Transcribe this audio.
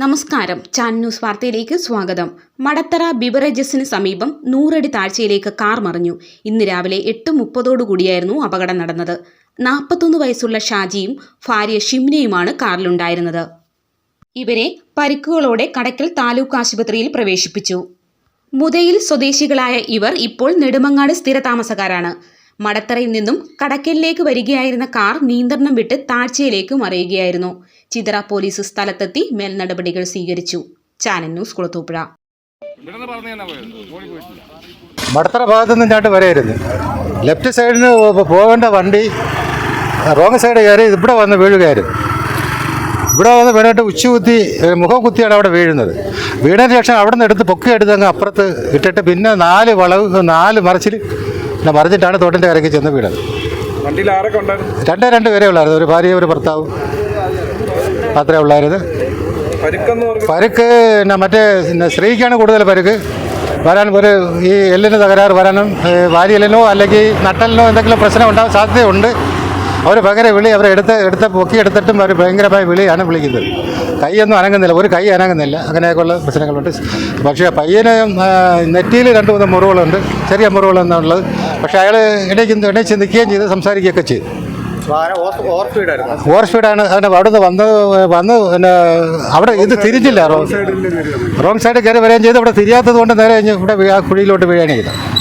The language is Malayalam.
നമസ്കാരം. ചാൻ ന്യൂസ് വാർത്തയിലേക്ക് സ്വാഗതം. മടത്തറ ബിവറേജസിന് സമീപം നൂറടി താഴ്ചയിലേക്ക് കാർ മറിഞ്ഞു. ഇന്ന് രാവിലെ എട്ട് മുപ്പതോടുകൂടിയായിരുന്നു അപകടം നടന്നത്. നാൽപ്പത്തൊന്ന് വയസ്സുള്ള ഷാജിയും ഭാര്യ ഷിംനയുമാണ് കാറിലുണ്ടായിരുന്നത്. ഇവരെ പരിക്കുകളോടെ കടക്കൽ താലൂക്ക് ആശുപത്രിയിൽ പ്രവേശിപ്പിച്ചു. മുതയിൽ സ്വദേശികളായ ഇവർ ഇപ്പോൾ നെടുമങ്ങാട് സ്ഥിരതാമസക്കാരാണ്. മടത്തറയിൽ നിന്നും കടക്കലിലേക്ക് വരികയായിരുന്ന കാർ നിയന്ത്രണം വിട്ട് താഴ്ചയിലേക്ക് മറിയുകയായിരുന്നു. ചിതറ പോലീസ് സ്ഥലത്തെത്തി മേൽനടപടികൾ സ്വീകരിച്ചു. Channel news Kulathupuzha. മടത്തറ ഭാഗത്തു നിന്ന് ഞാട്ട് വരെയായിരുന്നു ലെഫ്റ്റ് സൈഡിന് പോകേണ്ട വണ്ടി റോങ് സൈഡ് കയറി ഇവിടെ വന്ന് വീഴുകയായിരുന്നു. ഇവിടെ വന്ന് വീണിട്ട് ഉച്ച കുത്തി മുഖം കുത്തിയാണ് അവിടെ വീഴുന്നത്. വീണതിന് ശേഷം അവിടെ നിന്ന് എടുത്ത് പൊക്കി എടുത്ത് അങ്ങ് അപ്പുറത്ത് ഇട്ടിട്ട് പിന്നെ നാല് വളവ് നാല് മറിച്ചിൽ പിന്നെ പറഞ്ഞിട്ടാണ് തോട്ടിന്റെ കരയ്ക്ക് ചെന്ന് വീണത്. വണ്ടിയിൽ ആരൊക്കെ ഉണ്ടായിരുന്നു? രണ്ടേ രണ്ട് പേരേ ഉള്ളായിരുന്നു. ഒരു ഭാര്യയും ഒരു ഭർത്താവും മാത്രമേ ഉള്ളായിരുന്നു. പരുക്കെന്ന് പറഞ്ഞു പരുക്ക് പിന്നെ മറ്റേ പിന്നെ സ്ത്രീക്കാണ് കൂടുതൽ പരുക്ക്. വരാൻ ഒരു ഈ എല്ലിന് തകരാറ് വരാനും ഭാര്യ വാരിയെല്ലിനോ അല്ലെങ്കിൽ നട്ടലിനോ എന്തെങ്കിലും പ്രശ്നം ഉണ്ടാകാൻ സാധ്യതയുണ്ട്. അവർ ഭയങ്കര വിളി അവരെ എടുത്ത് എടുത്ത് പൊക്കി എടുത്തിട്ടും അവർ ഭയങ്കരമായ വിളിയാണ് വിളിക്കുന്നത്. കൈയൊന്നും അനങ്ങുന്നില്ല ഒരു കൈ അനങ്ങുന്നില്ല. അങ്ങനെയൊക്കെയുള്ള പ്രശ്നങ്ങളുണ്ട്. പക്ഷേ പയ്യന് നെറ്റിയിൽ രണ്ട് മൂന്ന് മുറിവുകളുണ്ട് ചെറിയ മുറിവുകളെന്നുള്ളത്. പക്ഷേ അയാൾ ഇടയ്ക്ക് എണീച്ച് നിൽക്കുകയും ചെയ്ത് സംസാരിക്കുകയൊക്കെ ചെയ്തു. ഓവർ സ്പീഡാണ്. അതിന്റെ അവിടുന്ന് വന്ന് വന്ന് പിന്നെ അവിടെ ഇത് തിരിഞ്ഞില്ല റോങ് സൈഡ് കയറി വരികയും ചെയ്ത്. ഇവിടെ തിരിയാത്തത് കൊണ്ട് നേരെ കഴിഞ്ഞ് ഇവിടെ ആ കുഴിയിലോട്ട് വീഴുകയാണ് ചെയ്തത്